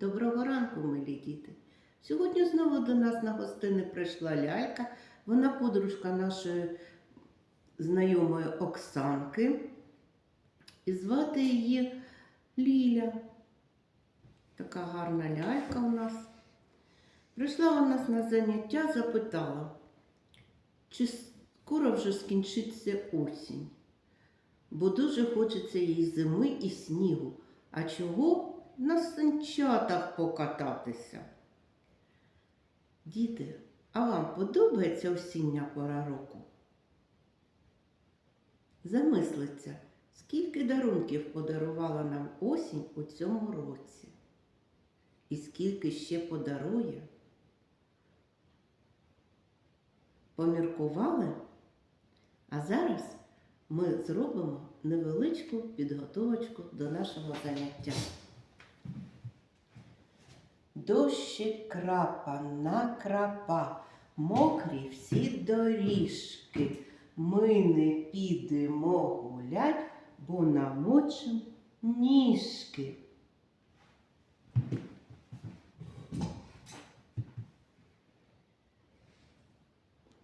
Доброго ранку, милі діти. Сьогодні знову до нас на гостини прийшла лялька. Вона подружка нашої знайомої Оксанки. І звати її Ліля. Така гарна лялька у нас. Прийшла у нас на заняття, запитала, чи скоро вже скінчиться осінь, бо дуже хочеться їй зими і снігу. А чого на санчатах покататися? Діти, а вам подобається осіння пора року? Замислиться, скільки дарунків подарувала нам осінь у цьому році? І скільки ще подарує? Поміркували? А зараз ми зробимо невеличку підготовочку до нашого заняття. Дощик крапа на крапа, мокрі всі доріжки. Ми не підемо гулять, бо намочим ніжки.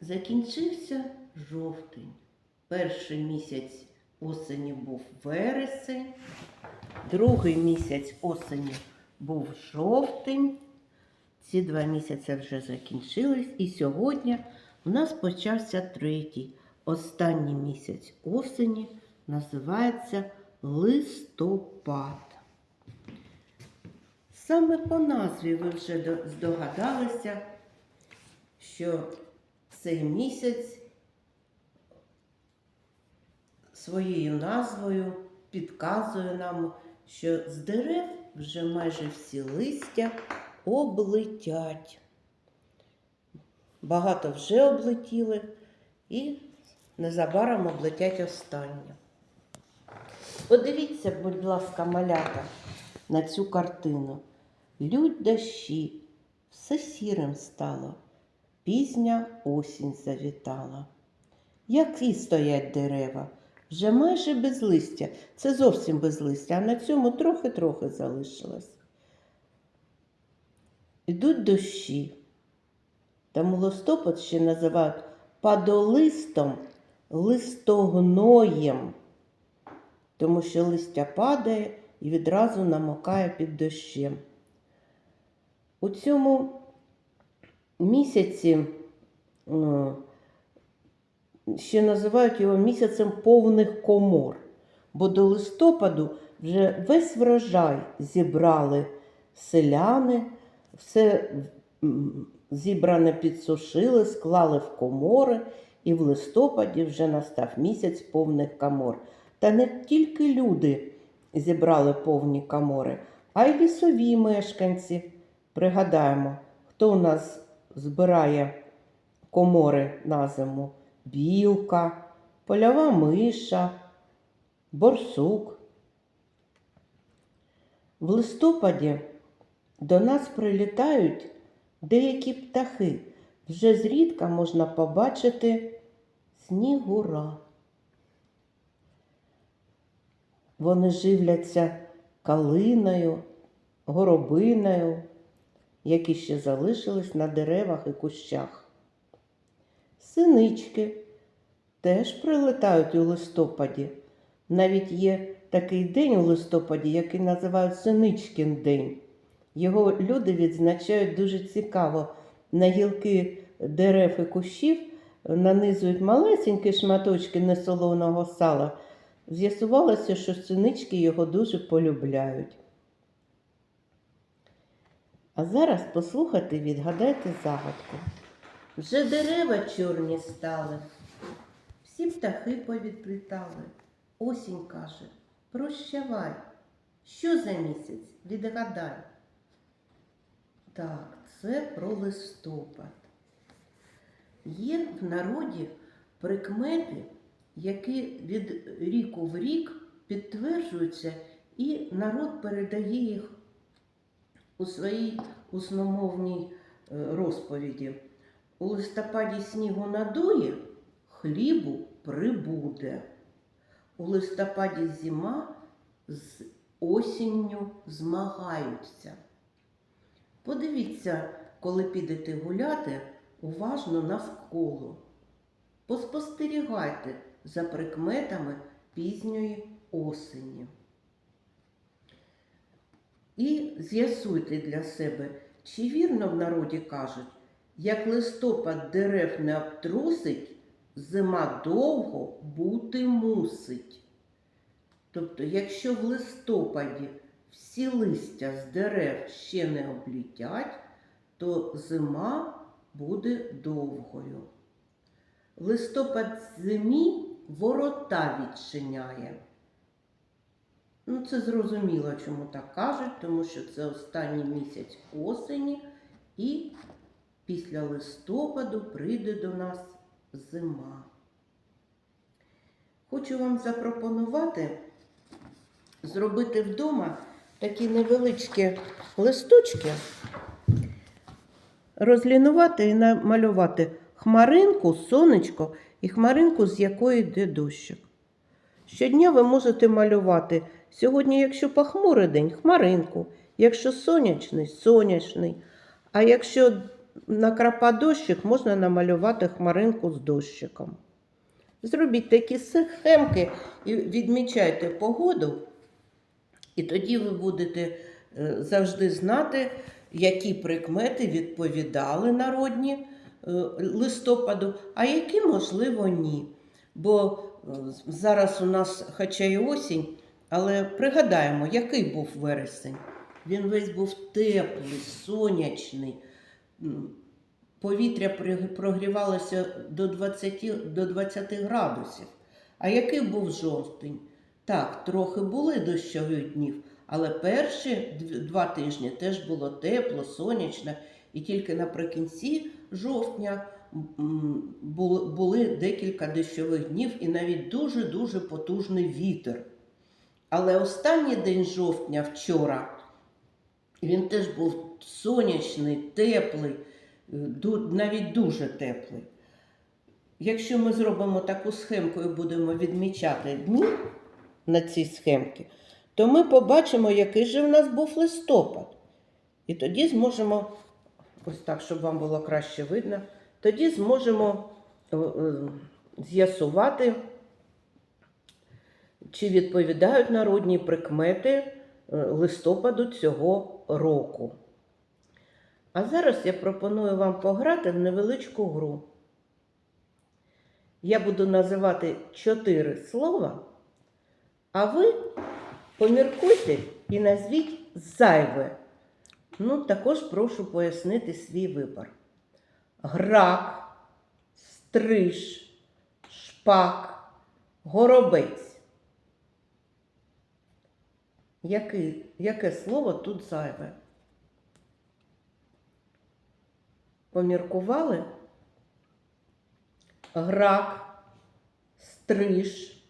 Закінчився жовтень. Перший місяць осені був вересень, другий місяць осені був жовтень. Ці два місяці вже закінчились, і сьогодні у нас почався третій, останній місяць осені, називається листопад. Саме по назві ви вже здогадалися, що цей місяць своєю назвою підказує нам, що з дерев вже майже всі листя облетять. Багато вже облетіли і незабаром облетять останнє. Подивіться, будь ласка, малята, на цю картину. Лють дощі, все сірим стало, пізня осінь завітала. Які стоять дерева? Вже майже без листя. Це зовсім без листя, а на цьому трохи-трохи залишилось. Ідуть дощі. Тому листопад ще називають падолистом, листогноєм, тому що листя падає і відразу намокає під дощем. У цьому місяці е, ще називають його місяцем повних комор, бо до листопаду вже весь врожай зібрали селяни, все зібране підсушили, склали в комори, і в листопаді вже настав місяць повних комор. Та не тільки люди зібрали повні комори, а й лісові мешканці. Пригадаємо, хто у нас збирає комори на зиму? Білка, польова миша, борсук. В листопаді до нас прилітають деякі птахи. Вже зрідка можна побачити снігура. Вони живляться калиною, горобиною, які ще залишились на деревах і кущах. Синички теж прилетають у листопаді. Навіть є такий день у листопаді, який називають Синичкин день. Його люди відзначають дуже цікаво. На гілки дерев і кущів нанизують малесенькі шматочки несолоного сала. З'ясувалося, що синички його дуже полюбляють. А зараз послухайте, відгадайте загадку. Вже дерева чорні стали, всі птахи повідплітали. Осінь каже, прощавай. Що за місяць? Відгадай. Так, це про листопад. Є в народі прикмети, які від ріку в рік підтверджуються, і народ передає їх у своїй усномовній е, розповіді. У листопаді снігу надує, хлібу прибуде. У листопаді зима з осінню змагаються. Подивіться, коли підете гуляти, уважно навколо. Поспостерігайте за прикметами пізньої осені. І з'ясуйте для себе, чи вірно в народі кажуть, як листопад дерев не обтрусить, зима довго бути мусить. Тобто, якщо в листопаді всі листя з дерев ще не облітять, то зима буде довгою. Листопад зимі ворота відчиняє. Ну, це зрозуміло, чому так кажуть, тому що це останній місяць осені, і після листопаду прийде до нас зима. Хочу вам запропонувати зробити вдома такі невеличкі листочки, розлінувати і намалювати хмаринку, сонечко і хмаринку, з якої йде дощик. Щодня ви можете малювати сьогодні, якщо похмурий день, хмаринку, якщо сонячний сонячний. А якщо накрапа дощик, можна намалювати хмаринку з дощиком. Зробіть такі схемки і відмічайте погоду, і тоді ви будете е, завжди знати, які прикмети відповідали народні е, листопаду, а які, можливо, ні. Бо е, зараз у нас, хоча й осінь, але пригадаємо, який був вересень. Він весь був теплий, сонячний. Повітря прогрівалося до 20, до 20 градусів. А який був жовтень? Так, трохи були дощові днів, але перші два тижні теж було тепло, сонячно, і тільки наприкінці жовтня були декілька дощових днів і навіть дуже-дуже потужний вітер. Але останній день жовтня вчора він теж був сонячний, теплий, е, навіть дуже теплий. Якщо ми зробимо таку схемку і будемо відмічати дні на цій схемці, то ми побачимо, який же в нас був листопад. І тоді зможемо, ось так, щоб вам було краще видно, тоді зможемо е, е, з'ясувати, чи відповідають народні прикмети листопаду цього року. А зараз я пропоную вам пограти в невеличку гру. Я буду називати чотири слова, а ви поміркуйте і назвіть зайве. Ну, також прошу пояснити свій вибір. Грак, стриж, шпак, горобець. Яке, яке слово тут зайве? Поміркували? Грак, стриж,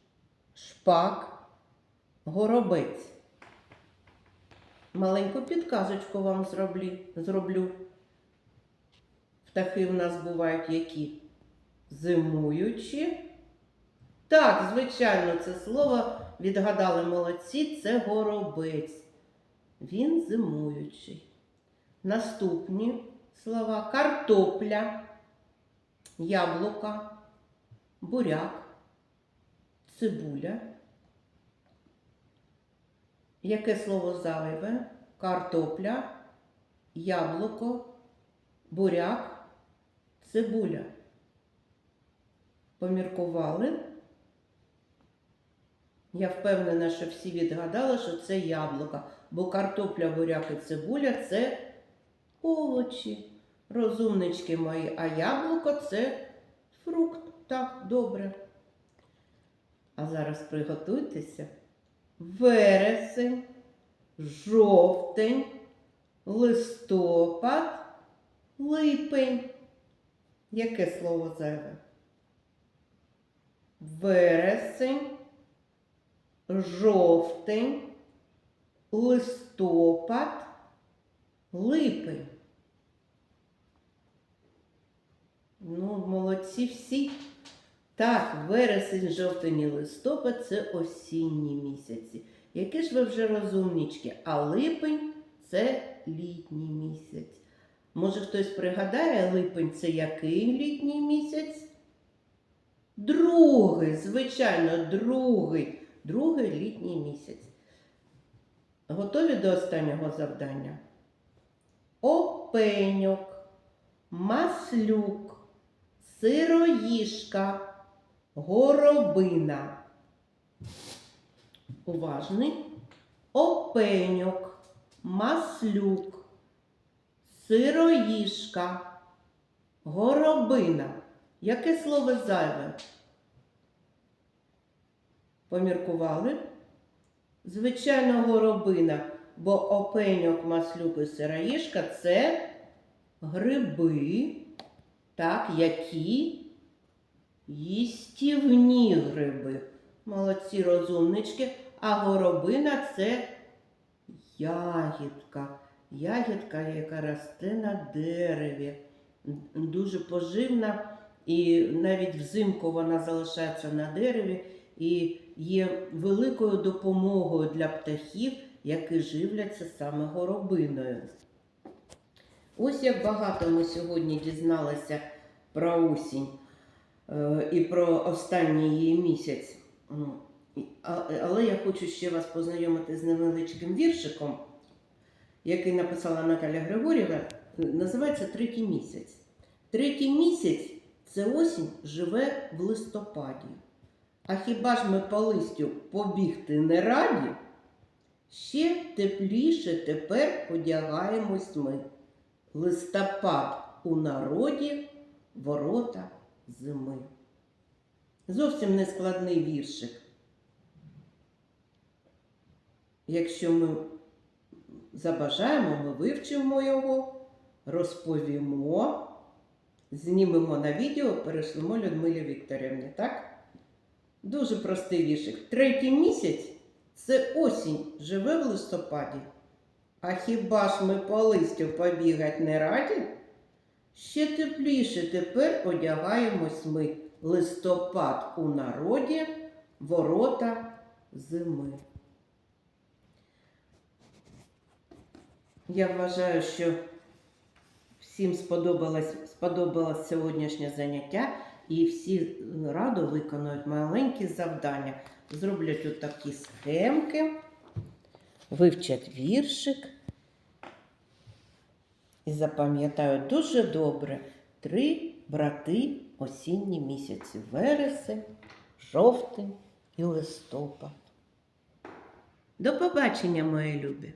шпак, горобець. Маленьку підказочку вам зроблю. Птахи в нас бувають які? Зимуючі. Так, звичайно, це слово відгадали молодці, це горобець. Він зимуючий. Наступні слова картопля, яблука, буряк, цибуля. Яке слово зайве? Картопля, яблуко, буряк, цибуля. Поміркували? Я впевнена, що всі відгадали, що це яблука, бо картопля, буряк і цибуля це овочі. Розумнички мої, а яблуко це фрукт. Так, добре. А зараз приготуйтеся. Вересень, жовтень, листопад, липень. Яке слово зайве? Вересень, жовтень, листопад, липень. Ну, молодці всі. Так, вересень, жовтень і листопад це осінні місяці. Які ж ви вже розумнічки, а липень це літній місяць. Може хтось пригадає, липень це який літній місяць? Другий, звичайно, другий, другий літній місяць. Готові до останнього завдання? Опеньок, маслюк, сироїшка, горобина. Уважний. Опеньок, маслюк, сироїшка, горобина. Яке слово зайве? Поміркували? Звичайно, горобина, бо опеньок, маслюк і сироїшка це гриби, так, які їстівні гриби. Молодці розумнички. А горобина це ягідка. Ягідка, яка росте на дереві. Дуже поживна, і навіть взимку вона залишається на дереві і є великою допомогою для птахів, які живляться саме горобиною. Ось як багато ми сьогодні дізналися про осінь е, і про останній її місяць. А- Але я хочу ще вас познайомити з невеличким віршиком, який написала Наталя Григорєва. Називається Третій місяць. Третій місяць це осінь живе в листопаді. А хіба ж ми по листю побігти не раді? Ще тепліше тепер одягаємось ми. Листопад у народі, ворота зими. Зовсім не складний віршик. Якщо ми забажаємо, ми вивчимо його, розповімо, знімемо на відео, перешлемо Людмилі Вікторівні, так? Дуже простий віршик. Третій місяць це осінь живе в листопаді. А хіба ж ми по листю побігать не раді? Ще тепліше тепер одягаємось ми листопад у народі, ворота зими. Я вважаю, що всім сподобалось, сподобалось сьогоднішнє заняття і всі радо виконують маленькі завдання. Зроблять отакі схемки, вивчать віршик і запам'ятаю дуже добре три брати осінні місяці вересень, жовтень і листопад. До побачення, мої любі!